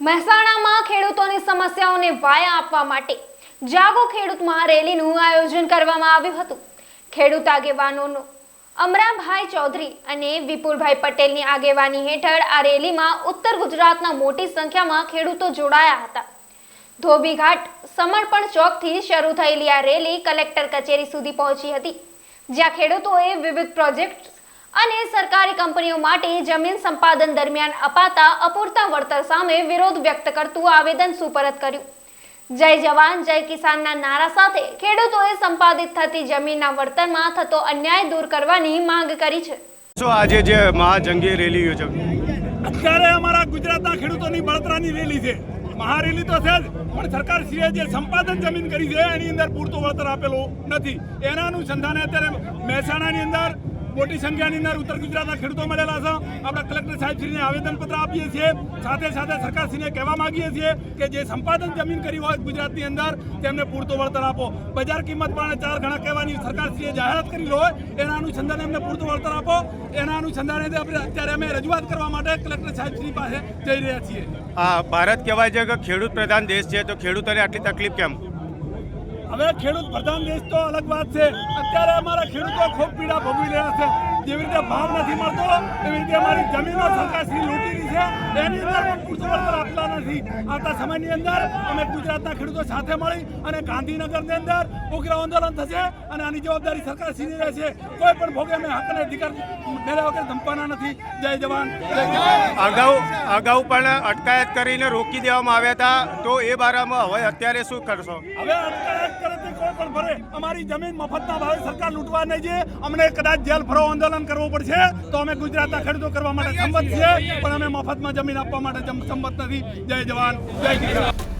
મહેસાણામાં ખેડૂતોની સમસ્યાઓને વાયા આપવા માટે જાગો ખેડૂત મહારેલીનું આયોજન કરવામાં આવ્યું હતું. ખેડૂત આગેવાનોનો અમરાભાઈ ચૌધરી અને વિપુલભાઈ પટેલની આગેવાની હેઠળ આ રેલીમાં ઉત્તર ગુજરાતના મોટી સંખ્યામાં ખેડૂતો જોડાયા હતા. ધોબીઘાટ સમર્પણ ચોકથી શરૂ થયેલી આ રેલી કલેક્ટર કચેરી સુધી પહોંચી હતી, જ્યાં ખેડૂતોએ વિવિધ પ્રોજેક્ટ અને સરકારી કંપનીઓ માટે જમીન સંપાદન દરમિયાન અપાતા અપૂરતા વળતર સામે વિરોધ વ્યક્ત કરતું આવેદન સુપરત કર્યું. જય જવાન જય કિસાનના નારા સાથે ખેડૂતોએ સંપાદિત થતી જમીનના વળતરમાં થતો અન્યાય દૂર કરવાની માંગ કરી છે. શું આજે જે મહાજંગી રેલી યોજવી? અત્યારે અમારા ગુજરાતના ખેડૂતોની બળતરાની રેલી છે. મહારેલી તો છે જ પણ સરકાર શ્રીએ જે સંપાદન જમીન કરી છે એની અંદર પૂરતું વળતર આપેલું નથી. એના અનુસંધાને અત્યારે મહેસાણાની અંદર મોટી સંખ્યાની અંદર ઉત્તર ગુજરાતના ખેડૂતો મળેલા છે. આપણે કલેક્ટર સાહેબશ્રીને આવેદનપત્ર આપીએ છીએ. સાથે સાથે સરકારશ્રીને કહેવા માગીએ છીએ કે જે સંપાદન જમીન કરી હોય ગુજરાતની અંદર, તેમને પૂરતું વળતર આપો. બજાર કિંમત પણ ચાર ગણા કહેવાની સરકારશ્રીએ જાહેરાત કરી હોય, એના અનુસંધાને એમને પૂરતું વળતર આપો. એના અનુસંધાને આપણે અત્યારે અમે રજૂઆત કરવા માટે કલેક્ટર સાહેબશ્રી પાસે જઈ રહ્યા છીએ. આ ભારત કહેવાય છે કે ખેડૂત પ્રધાન દેશ છે, તો ખેડૂતોને આટલી તકલીફ કેમ? હવે ખેડૂત પ્રધાન દેશ તો અલગ વાત છે. અત્યારે અમારા ખેડૂતો ખૂબ પીડા ભોગવી રહ્યા છે. જેવી રીતે ભાવ નથી મળતો એવી રીતે અમારી જમીનો સરકારશ્રી લૂંટી છે. એની અંદર પણ પૂરતું વળતર આપતા નથી. આવતા સમયની અંદર અમે ગુજરાતના ખેડૂતો સાથે મળી અને ગાંધીનગરની અંદર ઉગ્ર આંદોલન થશે અને આની જવાબદારી સરકારશ્રીની રહેશે. કોઈ પણ ભોગે અમે હક અને અધિકાર મેળવ્યા વગર ધમવાના નથી. જય જવાન. અગાઉ અગાઉ પણ અટકાયત કરીને રોકી દેવામાં આવ્યા હતા. તો એ બારામાં હવે અત્યારે શું કરશો? હવે અટકાયત ભરે. અમારી જમીન મફતના ભાવે સરકાર લૂંટવા નહીં છે અમને કદાચ જેલ ફરો આંદોલન કરવું પડશે, તો અમે ગુજરાતના ખેડૂતો કરવા માટે સંમત છીએ, પણ અમે મફતમાં જમીન આપવા માટે સંમત નથી. જય જવાન, જય કિસાન.